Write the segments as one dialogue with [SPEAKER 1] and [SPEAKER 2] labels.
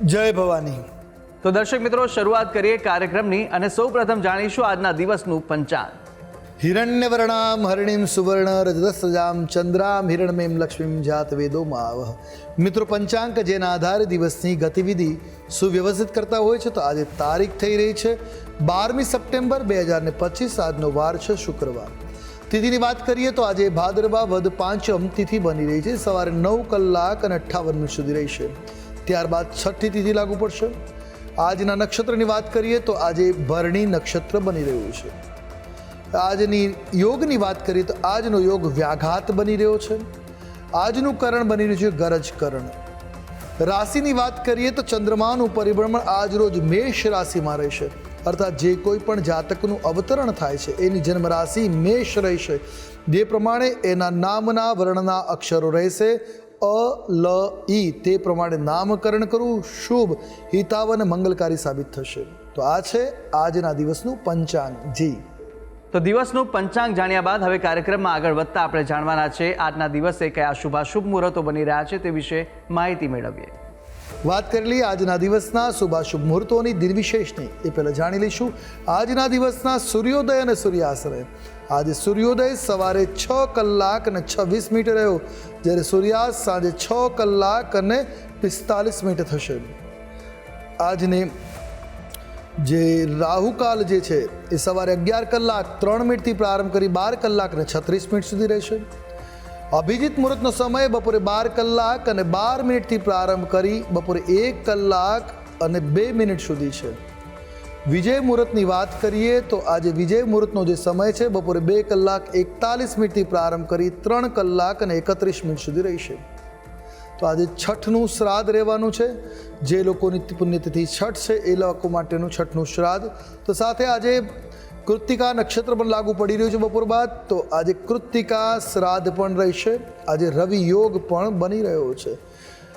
[SPEAKER 1] જય ભવાની.
[SPEAKER 2] તો દર્શક મિત્રો શરૂઆત કરીએ કાર્યક્રમની અને સૌ પ્રથમ જાણીશું આજના દિવસનું પંચાંગ.
[SPEAKER 1] હિરણ્યવર્ણામ હરિણીમ સુવર્ણ રજતસ્રજામ ચંદ્રામ હિરણમેમ લક્ષ્મીમ જાત વેદો માવહ મિત્રો પંચાંક જેના આધારે દિવસની ગતિવિધિ સુવ્યવસ્થિત કરતા હોય છે તો આજે તારીખ થઈ રહી છે બારમી સપ્ટેમ્બર બે હજાર ને પચીસ આજનો વાર છે શુક્રવાર. તિથિની વાત કરીએ તો આજે ભાદરવા વદ પાંચમ તિથિ બની રહી છે સવારે નવ કલાક અને અઠ્ઠાવન મિનિટ સુધી રહેશે. ત્યારબાદ છઠ્ઠી તિથિ લાગુ પડશે. આજના નક્ષત્રની વાત કરીએ તો આજે ભરણી નક્ષત્ર બની રહ્યું છે. આજની યોગની વાત કરીએ તો આજનો યોગ વ્યાઘાત બની રહ્યો છે. આજનું કરણ બની રહ્યું છે ગરજ કરણ. રાશિની વાત કરીએ તો ચંદ્રમાનું પરિભ્રમણ આજ રોજ મેષ રાશિમાં રહેશે. અર્થાત જે કોઈ પણ જાતકનું અવતરણ થાય છે, એની જન્મ રાશિ મેષ રહેશે. જે પ્રમાણે એના નામના વર્ણના અક્ષરો રહેશે. અ લ ઈ. તે પ્રમાણે નામકરણ કરવું શુભ હિતાવ અને મંગલકારી સાબિત થશે. તો આ છે આજના દિવસનું પંચાંગ. જી.
[SPEAKER 2] તો દિવસનું પંચાંગ જાણ્યા બાદ હવે કાર્યક્રમમાં આગળ વધતા આપણે જાણવાના છે આજના દિવસે કયા શુભાશુભ મુહૂર્તો બની રહ્યા છે તે વિશે માહિતી મેળવીએ.
[SPEAKER 1] વાત કરી લઈએ આજના દિવસના શુભાશુભ મુહૂર્તોની દિનવિશેષની. એ પહેલાં જાણી લઈશું. આજના દિવસના સૂર્યોદય અને સૂર્યાસ્તય આજે સૂર્યોદય સવારે છ કલાક અને છવ્વીસ મિનિટ રહ્યો. જ્યારે સૂર્યાસ્ત સાંજે છ કલાક અને પિસ્તાલીસ મિનિટ થશે. આજની જે રાહુકાલ જે છે, એ સવારે અગિયાર કલાક ત્રણ મિનિટથી પ્રારંભ કરી બાર કલાક અને છત્રીસ મિનિટ સુધી રહેશે. અભિજીત મુહૂર્તનો સમય બપોરે બાર કલાક અને બાર મિનિટથી પ્રારંભ કરી બપોરે એક કલાક અને બે મિનિટ સુધી છે. વિજય મુહૂર્તની વાત કરીએ તો આજે વિજય મુહૂર્તનો જે સમય છે, બપોરે બે કલાક એકતાલીસ મિનિટથી પ્રારંભ કરી ત્રણ કલાક અને એકત્રીસ મિનિટ સુધી રહેશે તો આજે છઠનું શ્રાદ્ધ રહેવાનું છે. જે લોકોની પુણ્યતિથિ છઠ છે, એ લોકો માટેનું છઠનું શ્રાદ્ધ. તો સાથે આજે કૃત્તિકા નક્ષત્ર પણ લાગુ પડી રહ્યું છે બપોર બાદ. તો આજે કૃત્તિકા શ્રાદ્ધ પણ રહેશે. આજે રવિ યોગ પણ બની રહ્યો છે.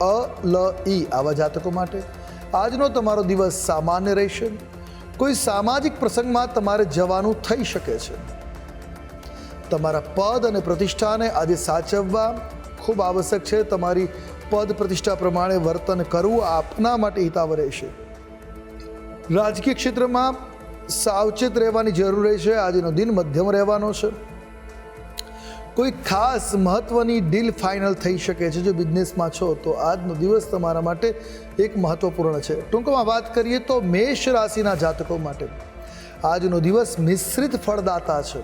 [SPEAKER 1] અ, લ ઈ આવા જાતકો માટે. આજનો તમારો દિવસ સામાન્ય રહેશે. કોઈ સામાજિક પ્રસંગમાં તમારે જવાનું થઈ શકે છે. તમારા પદ અને પ્રતિષ્ઠાને આજે સાચવવા ખૂબ આવશ્યક છે. તમારી પદ પ્રતિષ્ઠા પ્રમાણે વર્તન કરવું આપના માટે હિતાવ રહેશે. રાજકીય ક્ષેત્રમાં સાવચેત રહેવાની જરૂર રહેશે આજનો દિન મધ્યમ રહેવાનો છે. કોઈ ખાસ મહત્વની ડીલ ફાઇનલ થઈ શકે છે જો બિઝનેસમાં છો તો આજનો દિવસ તમારા માટે એક મહત્વપૂર્ણ છે. ટૂંકમાં વાત કરીએ તો મેષ રાશિના જાતકો માટે. આજનો દિવસ મિશ્રિત ફળદાતા છે.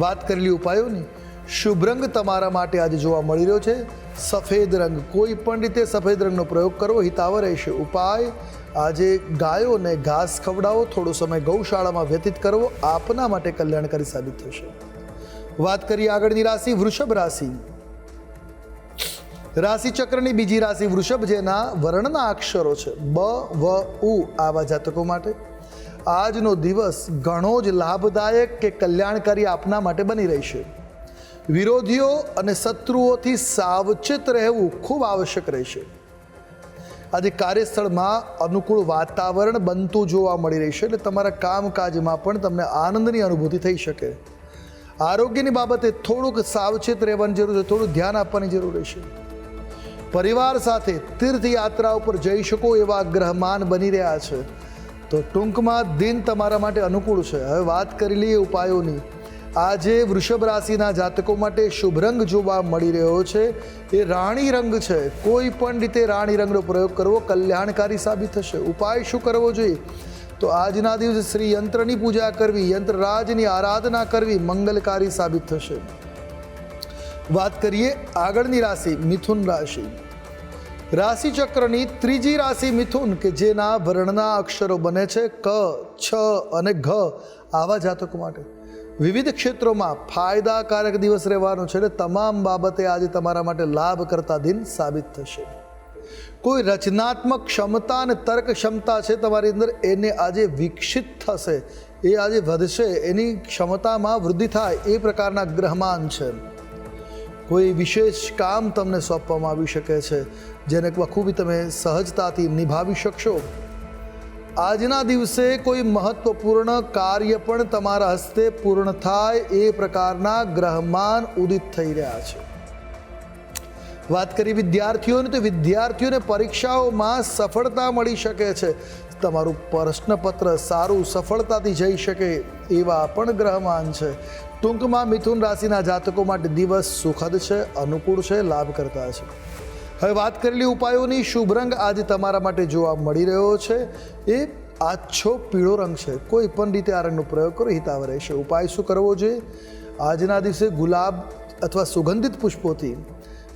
[SPEAKER 1] વાત કરેલી ઉપાયોની, શુભ રંગ તમારા માટે આજે જોવા મળી રહ્યો છે. સફેદ રંગ, કોઈ પણ રીતે સફેદ રંગનો પ્રયોગ કરવો હિતાવ રહેશે. ઉપાય, આજે ગાયોને ઘાસ ખવડાવો, થોડો સમય ગૌશાળામાં વ્યતીત કરવો આપના માટે કલ્યાણકારી સાબિત થશે. વાત કરીએ આગળની રાશિ વૃષભ રાશિ. રાશિ ચક્રની બીજી રાશિ વૃષભ, જેના વર્ણના અક્ષરો છે બ, વ, ઉ આવા જાતકો માટે. આજનો દિવસ ઘણો જ લાભદાયક કે કલ્યાણકારી આપના માટે બની રહેશે. વિરોધીઓ અને શત્રુઓથી સાવચેત રહેવું ખૂબ આવશ્યક રહેશે. આજે કાર્યસ્થળમાં અનુકૂળ વાતાવરણ બનતું જોવા મળી રહેશે, એટલે તમારા કામકાજમાં પણ તમને આનંદની અનુભૂતિ થઈ શકે. આરોગ્યની બાબતે થોડુંક સાવચેત રહેવાની જરૂર છે, થોડું ધ્યાન આપવાની જરૂર રહેશે. પરિવાર સાથે તીર્થયાત્રા ઉપર જઈ શકો એવા ગ્રહમાન બની રહ્યા છે. તો ટૂંકમાં દિન તમારા માટે અનુકૂળ છે. હવે વાત કરી લઈએ ઉપાયોની. આજે વૃષભ રાશિના જાતકો માટે શુભ રંગ જોવા મળી રહ્યો છે. એ રાણી રંગ છે. કોઈ પણ રીતે રાણી રંગનો પ્રયોગ કરવો કલ્યાણકારી સાબિત થશે. ઉપાય શું કરવો જોઈએ? તો આજના દિવસે શ્રી યંત્રની પૂજા કરવી યંત્રરાજની આરાધના કરવી મંગલકારી સાબિત થશે. વાત કરીએ આગળની રાશિ, મિથુન રાશિ. રાશિ ચક્રની ત્રીજી રાશિ મિથુન, કે જેના વર્ણના અક્ષરો બને છે ક, છ અને ઘ આવા જાતકો માટે. વિવિધ ક્ષેત્રોમાં ફાયદાકારક દિવસ રહેવાનો છે એટલે તમામ બાબતે આજે તમારા માટે લાભ કરતા દિન સાબિત થશે. કોઈ રચનાત્મક ક્ષમતા અને તર્ક ક્ષમતા છે તમારી અંદર, એને આજે વિકસિત થશે, એ આજે વધશે, એની ક્ષમતામાં વૃદ્ધિ થાય, એ પ્રકારના ગ્રહમાન છે. કોઈ વિશેષ કામ તમને સોંપવામાં આવી શકે છે, જેને બખૂબી તમે સહજતાથી નિભાવી શકશો. આજના દિવસે કોઈ મહત્વપૂર્ણ કાર્ય પણ તમારા હસ્તે પૂર્ણ થાય, એ પ્રકારના ગ્રહમાન ઉદિત થઈ રહ્યા છે. વાત કરી વિદ્યાર્થીઓની, તો વિદ્યાર્થીઓને પરીક્ષાઓમાં સફળતા મળી શકે છે. તમારું પ્રશ્નપત્ર સારું સફળતાથી જઈ શકે એવા પણ ગ્રહમાન છે. ટૂંકમાં મિથુન રાશિના જાતકો માટે દિવસ સુખદ છે, અનુકૂળ છે, લાભકર્તા છે. હવે વાત કરેલી ઉપાયોની, શુભ રંગ આજે તમારા માટે જોવા મળી રહ્યો છે. એ આછો પીળો રંગ છે. કોઈ પણ રીતે આ રંગનો પ્રયોગ કરો હિતાવ રહેશે ઉપાય શું કરવો જોઈએ? આજના દિવસે ગુલાબ અથવા સુગંધિત પુષ્પોથી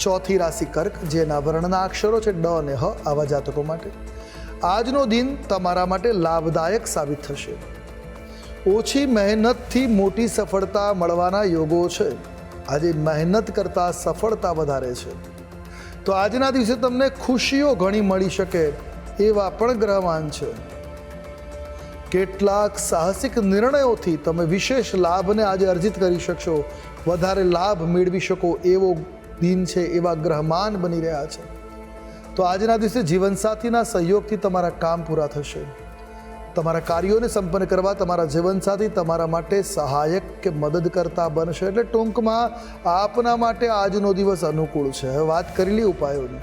[SPEAKER 1] ચોથી રાશિ કર્ક, જેના વર્ણના અક્ષરો છે ડ અને હ આવા જાતકો માટે. આજનો દિન તમારા માટે લાભદાયક સાબિત થશે. ઓછી મહેનતથી મોટી સફળતા મળવાના યોગો છે. આજે મહેનત કરતાં સફળતા વધારે છે. તો આજના દિવસે તમને ખુશીઓ ઘણી મળી શકે એવા પણ ગ્રહવાન છે. કેટલાક સાહસિક નિર્ણયોથી તમે વિશેષ લાભને આજે અર્જિત કરી શકશો. વધારે લાભ મેળવી શકો એવો દિન છે એવા ગ્રહમાન બની રહ્યા છે. તો આજના દિવસે જીવનસાથીના સહયોગથી તમારા કામ પૂરા થશે. તમારા કાર્યોને સંપન્ન કરવા, તમારા જીવનસાથી તમારા માટે સહાયક કે મદદ કરતા બનશે. એટલે ટૂંકમાં આપના માટે આજનો દિવસ અનુકૂળ છે. હવે વાત કરી ઉપાયોની.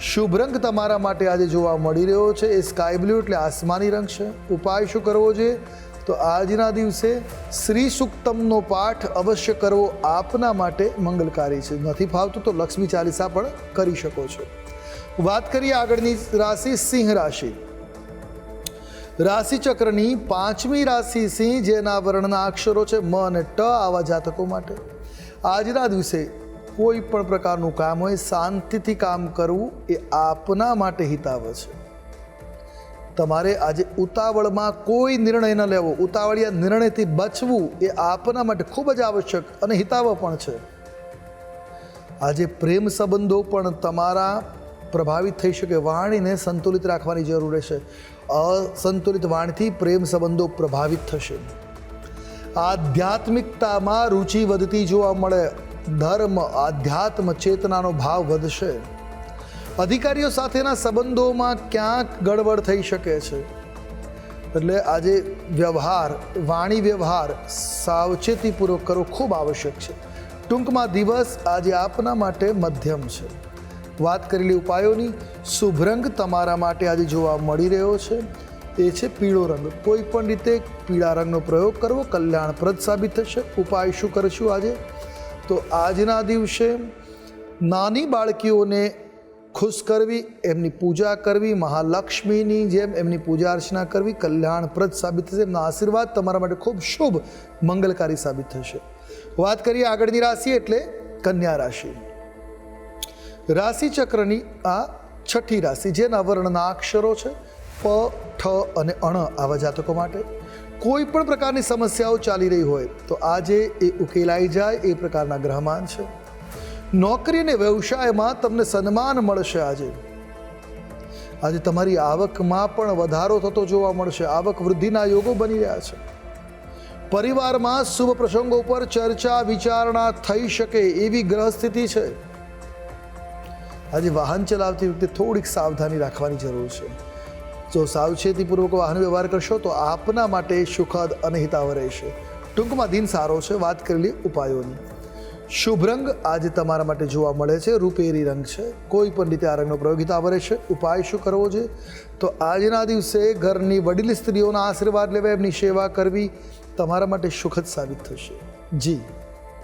[SPEAKER 1] શુભ રંગ તમારા માટે આજે જોવા મળી રહ્યો છે. એ સ્કાય બ્લુ એટલે આસમાની રંગ છે. ઉપાય શું કરવો જોઈએ? તો આજના દિવસે શ્રી સુક્તમનો પાઠ અવશ્ય કરવો આપના માટે મંગલકારી છે. નથી ફાવતું તો લક્ષ્મી ચાલીસા પણ કરી શકો છો. વાત કરીએ આગળની રાશિ સિંહ રાશિ. રાશિચક્રની પાંચમી રાશિ સિંહ, જેના વર્ણના અક્ષરો છે મ અને ટ આવા જાતકો માટે. આજના દિવસે કોઈ પણ પ્રકારનું કામ હોય, શાંતિથી કામ કરવું એ આપના માટે હિતાવ છે. તમારે આજે ઉતાવળમાં કોઈ નિર્ણય ન લેવો. ઉતાવળિયા નિર્ણયથી બચવું એ આપના માટે ખૂબ જ આવશ્યક અને હિતાવ પણ છે. આજે પ્રેમ સંબંધો પણ તમારા પ્રભાવિત થઈ શકે. વાણીને સંતુલિત રાખવાની જરૂર રહેશે. અસંતુલિત વાણીથી પ્રેમ સંબંધો પ્રભાવિત થશે. આધ્યાત્મિકતામાં રુચિ વધતી જોવા મળે. ધર્મ, આધ્યાત્મ ચેતનાનો ભાવ વધશે. અધિકારીઓ સાથેના સંબંધોમાં ક્યાંક ગડબડ થઈ શકે છે. એટલે આજે વ્યવહાર, વાણી વ્યવહાર સાવચેતીપૂર્વક કરવો ખૂબ આવશ્યક છે. ટૂંકમાં દિવસ આજે આપના માટે મધ્યમ છે. વાત કરેલી ઉપાયોની શુભ રંગ તમારા માટે આજે જોવા મળી રહ્યો છે. એ છે પીળો રંગ. કોઈ પણ રીતે પીળા રંગનો પ્રયોગ કરવો કલ્યાણપ્રદ સાબિત થશે. ઉપાય શું કરશું આજે? તો આજના દિવસે નાની બાળકીઓને ખુશ કરવી, એમની પૂજા કરવી, મહાલક્ષ્મીની જેમ એમની પૂજા અર્ચના કરવી, કલ્યાણપ્રદ સાબિત થશે. એમના આશીર્વાદ તમારા માટે ખૂબ શુભ, મંગલકારી સાબિત થશે. વાત કરીએ આગળની રાશિ એટલે કન્યા રાશિ. રાશિ ચક્રની આ છઠ્ઠી રાશિ, જેના વર્ણના અક્ષરો છે પ, ઠ અને અણ આવા જાતકો માટે. કોઈ પણ પ્રકારની સમસ્યાઓ ચાલી રહી હોય તો આજે એ ઉકેલાઈ જાય, એ પ્રકારના ગ્રહમાન છે. નોકરી અને વ્યવસાયમાં તમને સન્માન મળશે આજે. આજે તમારી આવકમાં પણ વધારો થતો જોવા મળશે. આવક વૃદ્ધિના યોગો બની રહ્યા છે. પરિવારમાં શુભ પ્રસંગો પર ચર્ચા, વિચારણા થઈ શકે એવી ગ્રહ સ્થિતિ છે. આજે વાહન ચલાવતી વખતે થોડીક સાવધાની રાખવાની જરૂર છે. જો સાવચેતીપૂર્વક વાહન વ્યવહાર કરશો તો આપના માટે સુખદ અને હિતાવ રહેશે. ટૂંકમાં દિન સારો છે. વાત કરેલી ઉપાયોની. શુભ રંગ આજે તમારા માટે જોવા મળે છે. રૂપેરી રંગ છે. કોઈ પણ રીતે આ રંગનો પ્રયોગ આવરે છે. ઉપાય શું કરવો છે? તો આજના દિવસે ઘરની વડીલ સ્ત્રીઓના આશીર્વાદ લેવા એમની સેવા કરવી તમારા માટે સુખદ સાબિત થશે. જી.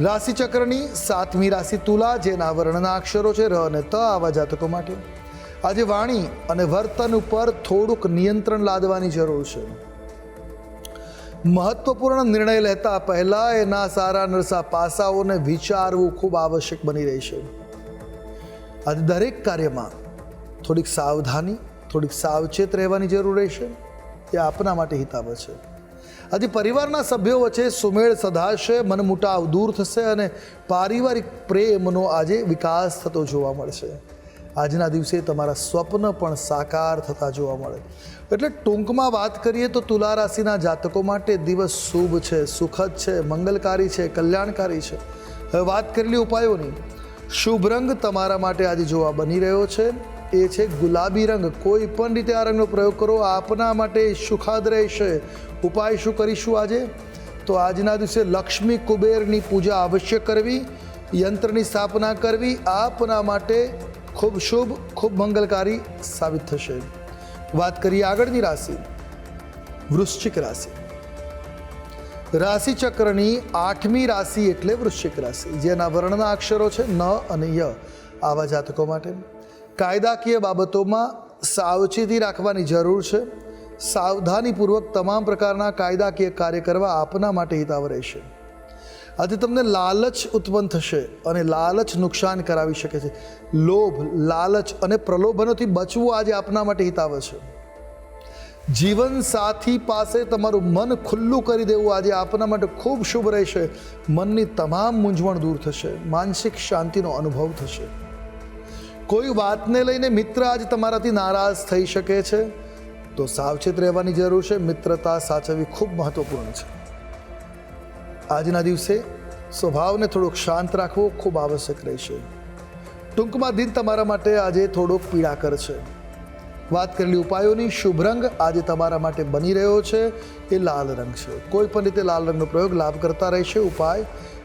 [SPEAKER 1] રાશિ ચક્રની સાતમી રાશિ તુલા, જેના વર્ણના અક્ષરો છે ર અને ત આવા જાતકો માટે. આજે વાણી અને વર્તન ઉપર થોડુંક નિયંત્રણ લાદવાની જરૂર છે. મહત્વપૂર્ણ નિર્ણય લેતા પહેલા એના સારા નરસા પાસાઓને વિચારવું ખૂબ આવશ્યક બની રહી છે. આજે દરેક કાર્યમાં થોડીક સાવધાની, થોડીક સાવચેત રહેવાની જરૂર રહેશે. તે આપના માટે હિતાવ છે. આજે પરિવારના સભ્યો વચ્ચે સુમેળ સધાશે મનમુટાવ દૂર થશે અને પારિવારિક પ્રેમનો આજે વિકાસ થતો જોવા મળશે. આજના દિવસે તમારા સ્વપ્ન પણ સાકાર થતા જોવા મળે. એટલે ટૂંકમાં વાત કરીએ તો તુલા રાશિના જાતકો માટે દિવસ શુભ છે, સુખદ છે, મંગલકારી છે, કલ્યાણકારી છે. હવે વાત કરેલી ઉપાયોની. શુભ રંગ તમારા માટે આજે જોવા બની રહ્યો છે. એ છે, ગુલાબી રંગ. કોઈ પણ રીતે આ રંગનો પ્રયોગ કરો, આપના માટે સુખાદ રહેશે. ઉપાય શું કરીશું આજે? તો આજના દિવસે લક્ષ્મી કુબેરની પૂજા અવશ્ય કરવી, યંત્રની સ્થાપના કરવી, આપના માટે ખૂબ શુભ, ખૂબ મંગલકારી સાબિત થશે. વાત કરીએ આગળની રાશિ. વૃશ્ચિક રાશિ. રાશિ ચક્રની આઠમી રાશિ એટલે વૃશ્ચિક રાશિ, જેના વર્ણના અક્ષરો છે, ન અને ય. આવા જાતકો માટે. કાયદાકીય બાબતોમાં સાવચેતી રાખવાની જરૂર છે. સાવધાનીપૂર્વક તમામ પ્રકારના કાયદાકીય કાર્ય કરવા આપના માટે હિતાવ રહેશે. આજે તમને લાલચ ઉત્પન્ન થશે અને લાલચ નુકસાન કરાવી શકે છે. લોભ, લાલચ અને પ્રલોભનોથી બચવું આજે આપના માટે હિતાવ છે. જીવન સાથી પાસે તમારું મન ખુલ્લું કરી દેવું આજે આપના માટે ખૂબ શુભ રહેશે. મનની તમામ મૂંઝવણ દૂર થશે. માનસિક શાંતિનો અનુભવ થશે. કોઈ વાતને લઈને મિત્ર આજે તમારાથી નારાજ થઈ શકે છે? તો સાવચેત રહેવાની જરૂર છે. મિત્રતા સાચવવી ખૂબ મહત્વપૂર્ણ છે. આજના દિવસે સ્વભાવને થોડોક શાંત રાખવો ખૂબ આવશ્યક રહેશે. ટૂંકમાં દિન તમારા માટે આજે થોડોક પીડાકર છે. વાત કરેલી ઉપાયોની શુભ રંગ આજે તમારા માટે બની રહ્યો છે. એ લાલ રંગ છે. કોઈ પણ રીતે લાલ રંગનો પ્રયોગ લાભ કરતા રહેશે. ઉપાય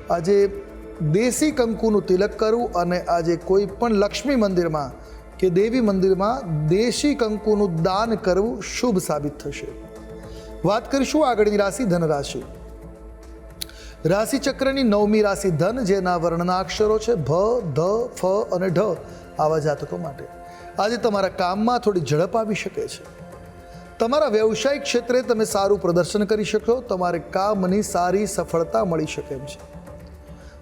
[SPEAKER 1] આજે દેશી કંકુનું તિલક કરવું અને આજે કોઈ પણ લક્ષ્મી મંદિરમાં કે દેવી મંદિરમાં દેશી કંકુનું દાન કરવું શુભ સાબિત થશે. વાત કરીશું આગળની રાશિ ધન રાશિ. રાશિ ચક્રની નવમી રાશિ ધન, જેના વર્ણના અક્ષરો છે ભ, ધ, ફ અને ઢ આવા જાતકો માટે. આજે તમારા કામમાં થોડી ઝડપ આવી શકે છે. તમારા વ્યવસાયિક ક્ષેત્રે તમે સારું પ્રદર્શન કરી શકો, તમારે કામની સારી સફળતા મળી શકે એમ છે.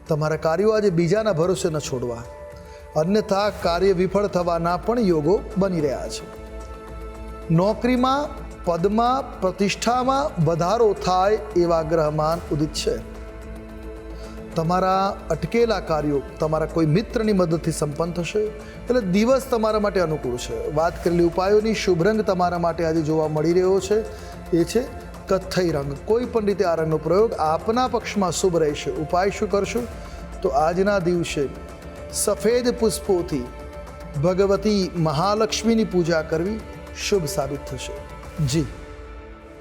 [SPEAKER 1] તમારા કાર્યો આજે બીજાના ભરોસે ન છોડવા. અન્યથા કાર્ય વિફળ થવાના પણ યોગો બની રહ્યા છે. નોકરીમાં, પદમાં, પ્રતિષ્ઠામાં વધારો થાય એવા ગ્રહમાન ઉદિત છે. તમારા અટકેલા કાર્યો તમારા કોઈ મિત્રની મદદથી સંપન્ન થશે એટલે દિવસ તમારા માટે અનુકૂળ છે. વાત કરેલી ઉપાયોની શુભ રંગ તમારા માટે આજે જોવા મળી રહ્યો છે. એ છે કથ્થઈ રંગ. કોઈ પણ રીતે આ રંગનો પ્રયોગ આપના પક્ષમાં શુભ રહેશે. ઉપાય શું કરશો? તો આજના દિવસે સફેદ પુષ્પોથી ભગવતી મહાલક્ષ્મીની પૂજા કરવી શુભ સાબિત થશે. જી.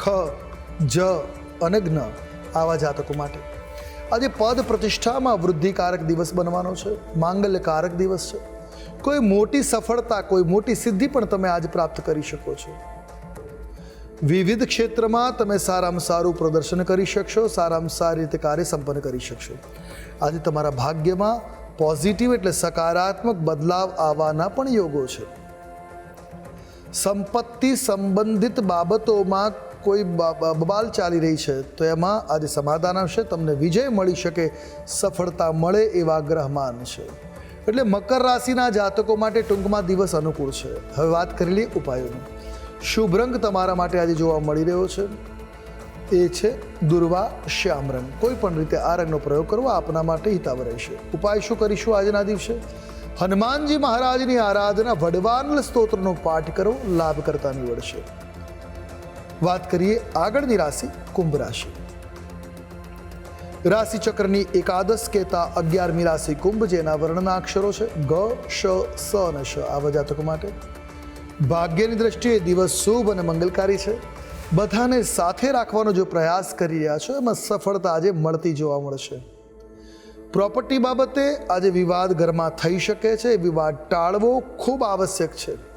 [SPEAKER 1] ખ, જ અને જ્ઞ આવા જાતકો માટે. આજે પદ પ્રતિષ્ઠામાં વૃદ્ધિકારક દિવસ બનવાનો છે, માંગલ્યકારક દિવસ છે. કોઈ મોટી સફળતા, કોઈ મોટી સિદ્ધિ પણ તમે આજ પ્રાપ્ત કરી શકો છો. વિવિધ ક્ષેત્રમાં તમે સારામાં સારું પ્રદર્શન કરી શકશો, સારામાં સારી રીતે કાર્ય સંપન્ન કરી શકશો. આજે તમારા ભાગ્યમાં પોઝિટિવ એટલે સકારાત્મક બદલાવ આવવાના પણ યોગો છે. સંપત્તિ સંબંધિત બાબતોમાં કોઈ બબાલ ચાલી રહી છે, તો એમાં આજે સમાધાન આવશે, તમને વિજય મળી શકે, સફળતા મળે એવા ગ્રહમાન છે. એટલે મકર રાશિના જાતકો માટે ટૂંકમાં દિવસ અનુકૂળ છે. હવે વાત કરી લઈએ ઉપાયોની. શુભ રંગ તમારા માટે આજે જોવા મળી રહ્યો છે. એ છે દુર્વા શ્યામ રંગ. કોઈ પણ રીતે આ રંગનો પ્રયોગ કરવો આપના માટે હિતાવ રહેશે. ઉપાય શું કરીશું આજના દિવસે? હનુમાનજી મહારાજની આરાધના વડવાનલ સ્તોત્રનો પાઠ કરો લાભ કરતા નીવડશે. વાત કરીએ આગળની રાશિ કુંભ રાશિ. રાશિ ચક્રની એકાદશ કહેતા અગિયારમી રાશિ કુંભ, જેના વર્ણના અક્ષરો છે ગ, શ, સ અને શ, આવા જાતકો માટે. ભાગ્યની દ્રષ્ટિએ દિવસ શુભ અને મંગલકારી છે. બધાને સાથે રાખવાનો જો પ્રયાસ કરી રહ્યા છો, એમાં સફળતા આજે મળતી જોવા મળશે. પ્રોપર્ટી બાબતે આજે વિવાદ ઘરમાં થઈ શકે છે એ વિવાદ ટાળવો ખૂબ આવશ્યક છે.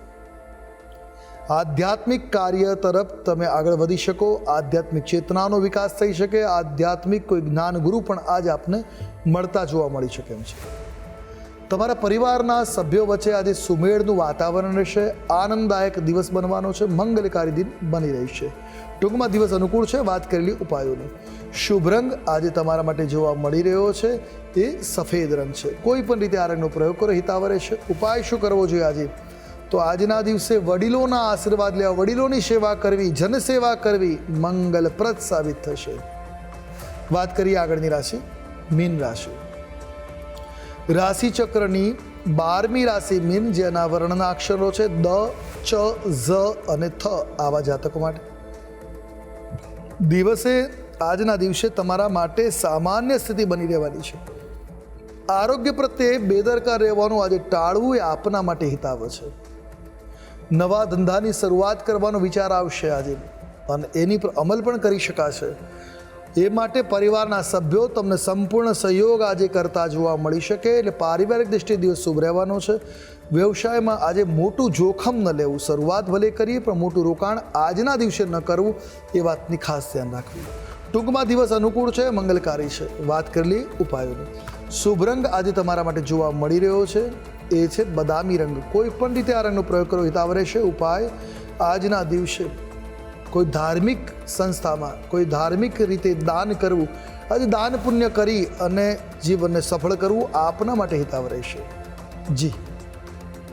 [SPEAKER 1] આધ્યાત્મિક કાર્ય તરફ તમે આગળ વધી શકો. આધ્યાત્મિક ચેતનાનો વિકાસ થઈ શકે. આધ્યાત્મિક કોઈ જ્ઞાનગુરુ પણ આજ આપને મળતા જોવા મળી શકે એમ છે. તમારા પરિવારના સભ્યો વચ્ચે આજે સુમેળનું વાતાવરણ રહેશે. આનંદદાયક દિવસ બનવાનો છે. મંગલકારી દિન બની રહી છે. ટૂંકમાં દિવસ અનુકૂળ છે. વાત કરેલી ઉપાયોની. શુભ રંગ આજે તમારા માટે જોવા મળી રહ્યો છે. એ સફેદ રંગ છે. કોઈ પણ રીતે આ રંગનો પ્રયોગ કરો. હિતાવર રહેશે ઉપાય શું કરવો જોઈએ આજે? તો આજના દિવસે વડીલોના આશીર્વાદ લેવા વડીલોની સેવા કરવી, જનસેવા કરવી મંગલપ્રદ સાબિત થશે. વાત કરીએ આગળની રાશિ, મીન રાશિ. રાશિ ચક્રની બારમી રાશિ મીન, જેના વર્ણના અક્ષરો છે દ, ચ, ઝ અને થ, આવા જાતકો માટે. દિવસે આજના દિવસે તમારા માટે સામાન્ય સ્થિતિ બની રહેવાની છે. આરોગ્ય પ્રત્યે બેદરકાર રહેવાનું આજે ટાળવું એ આપના માટે હિતાવ છે. નવા ધંધાની શરૂઆત કરવાનો વિચાર આવશે આજે. અને એની પર અમલ પણ કરી શકાશે. એ માટે પરિવારના સભ્યો તમને સંપૂર્ણ સહયોગ આજે કરતા જોવા મળી શકે એટલે પારિવારિક દ્રષ્ટિએ દિવસ શુભ રહેવાનો છે. વ્યવસાયમાં આજે મોટું જોખમ ન લેવું. શરૂઆત ભલે કરીએ, પણ મોટું રોકાણ આજના દિવસે ન કરવું એ વાતની ખાસ ધ્યાન રાખવું. ટૂંકમાં દિવસ અનુકૂળ છે, મંગલકારી છે. વાત કરી લઈએ ઉપાયોની. શુભ રંગ આજે તમારા માટે જોવા મળી રહ્યો છે. એ છે બદામી રંગ. કોઈ પણ રીતે આ રંગનો પ્રયોગ કરો હિતાવ રહેશે ઉપાય આજના દિવસે. કોઈ ધાર્મિક સંસ્થામાં, કોઈ ધાર્મિક રીતે દાન કરવું, આજે દાન પુણ્ય કરી અને જીવનને સફળ કરવું આપના માટે હિતાવ રહેશે. જી.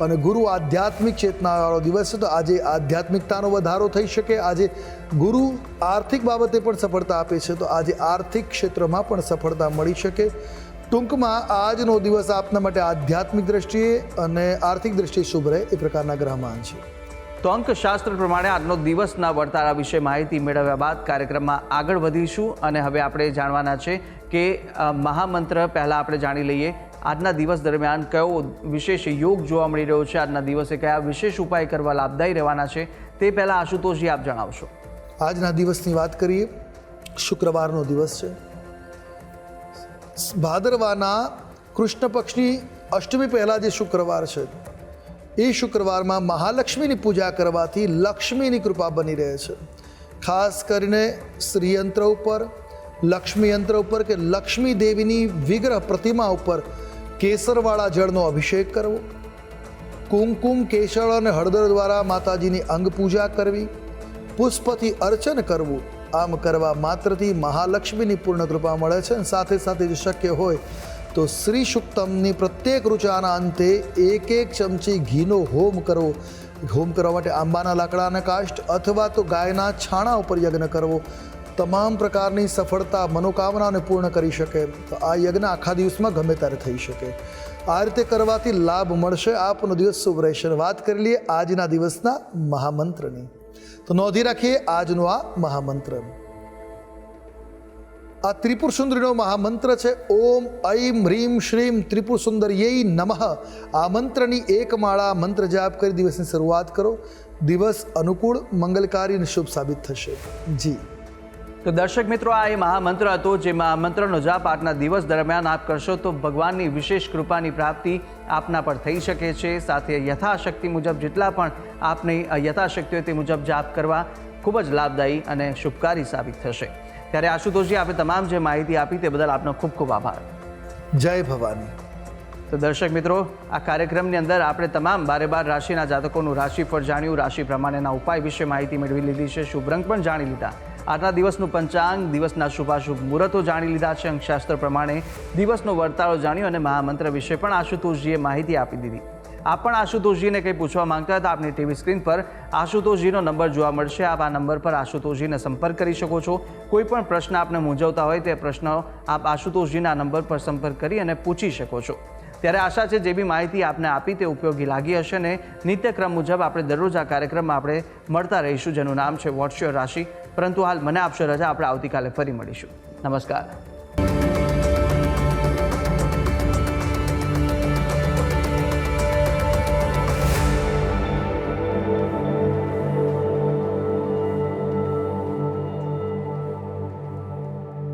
[SPEAKER 1] અને ગુરુ આધ્યાત્મિક ચેતનાવાળો દિવસ છે, તો આજે આધ્યાત્મિકતાનો વધારો થઈ શકે. આજે ગુરુ આર્થિક બાબતે પણ સફળતા આપે છે, તો આજે આર્થિક ક્ષેત્રમાં પણ સફળતા મળી શકે. ટૂંકમાં આજનો દિવસ આપના માટે આધ્યાત્મિક દ્રષ્ટિએ અને આર્થિક દ્રષ્ટિએ શુભ રહે એ પ્રકારના ગ્રહમાન છે.
[SPEAKER 2] તો અંકશાસ્ત્ર પ્રમાણે આજનો દિવસના વર્તારા વિશે માહિતી મેળવ્યા બાદ કાર્યક્રમમાં આગળ વધીશું. અને હવે આપણે જાણવાના છે કે મહામંત્ર પહેલાં આપણે જાણી લઈએ. આજના દિવસ દરમિયાન કયો વિશેષ યોગ જોવા મળી રહ્યો છે? આજના દિવસે કયા વિશેષ ઉપાય કરવા લાભદાયી રહેવાના છે? તે પહેલાં આશુતોષજી, આપ જણાવશો.
[SPEAKER 1] આજના દિવસની વાત કરીએ, શુક્રવારનો દિવસ છે. ભાદરવાના કૃષ્ણ પક્ષની અષ્ટમી પહેલાં જે શુક્રવાર છે, એ શુક્રવારમાં મહાલક્ષ્મીની પૂજા કરવાથી લક્ષ્મીની કૃપા બની રહે છે. ખાસ કરીને શ્રીયંત્ર ઉપર, લક્ષ્મીયંત્ર ઉપર કે લક્ષ્મી દેવીની વિગ્રહ પ્રતિમા ઉપર કેસરવાળા જળનો અભિષેક કરવો. કુમકુમ કેસર અને હળદર દ્વારા માતાજીની અંગ પૂજા કરવી. પુષ્પથી અર્ચન કરવું. આમ કરવા માત્રથી મહાલક્ષ્મીની પૂર્ણ કૃપા મળે છે અને સાથે સાથે જો શક્ય હોય તો શ્રી સુક્તમની પ્રત્યેક ઋચાના અંતે એક એક ચમચી ઘીનો હોમ કરવો. હોમ કરવા માટે આંબાના લાકડાના કાષ્ટ અથવા તો ગાયના છાણા ઉપર યજ્ઞ કરવો. તમામ પ્રકારની સફળતા મનોકામનાને પૂર્ણ કરી શકે. તો આ યજ્ઞ આખા દિવસમાં ગમે ત્યારે થઈ શકે. આ રીતે કરવાથી લાભ મળશે આપનો દિવસ શુભ રહેશે. વાત કરી લઈએ આજના દિવસના મહામંત્રની. તો નોંધી રાખીએ આજનો આ મહામંત્ર. આ ત્રિપુર સુંદરીનો મહામંત્ર છે. ઓમ, ઐમ હ્રીમ શ્રીમ, ત્રિપુર સુંદરીય નમઃ. આ મંત્રની એક માળા મંત્ર જાપ કરી દિવસની શરૂઆત કરો. દિવસ અનુકૂળ, મંગલકારી અને શુભ સાબિત થશે. જી.
[SPEAKER 2] તો દર્શક મિત્રો આ એ મહામંત્ર હતો જે મહામંત્રનો જાપ આજના દિવસ દરમિયાન આપ કરશો તો ભગવાનની વિશેષ કૃપાની પ્રાપ્તિ આપના પર થઈ શકે છે. સાથે યથાશક્તિ મુજબ જેટલા પણ આપની યથાશક્તિ હોય તે મુજબ જાપ કરવા ખૂબ જ લાભદાયી અને શુભકારી સાબિત થશે. ત્યારે આશુતોષજી આપે તમામ જે માહિતી આપી તે બદલ આપનો ખૂબ ખૂબ આભાર.
[SPEAKER 1] જય ભવાની.
[SPEAKER 2] તો દર્શક મિત્રો આ કાર્યક્રમની અંદર આપણે તમામ બારે બાર રાશિના જાતકોનું રાશિફળ જાણ્યું. રાશિ પ્રમાણેના ઉપાય વિશે માહિતી મેળવી લીધી છે. શુભ રંગ પણ જાણી લીધા. આજના દિવસનું પંચાંગ, દિવસના શુભાશુભ મુહૂર્તો જાણી લીધા છે. અંકશાસ્ત્ર પ્રમાણે દિવસનો વર્તાળો જાણ્યો અને મહામંત્ર વિશે પણ આશુતોષજીએ માહિતી આપી દીધી. આપ પણ આશુતોષજીને કંઈ પૂછવા માંગતા હતા આપની ટીવી સ્ક્રીન પર આશુતોષજીનો નંબર જોવા મળશે. આપ આ નંબર પર આશુતોષજીને સંપર્ક કરી શકો છો. કોઈ પણ પ્રશ્ન આપને મૂંઝવતા હોય તે પ્રશ્નો આપ આશુતોષજીના નંબર પર સંપર્ક કરી અને પૂછી શકો છો. ત્યારે આશા છે જે બી માહિતી આપને આપી તે ઉપયોગી લાગી હશે ને નિત્યક્રમ મુજબ આપણે દરરોજ આ કાર્યક્રમમાં આપણે મળતા રહીશું. જેનું નામ છે વોટ્સ યોર રાશિ. પરંતુ હાલ મને આપશો રજા આપણે આવતીકાલે ફરી મળીશું. નમસ્કાર.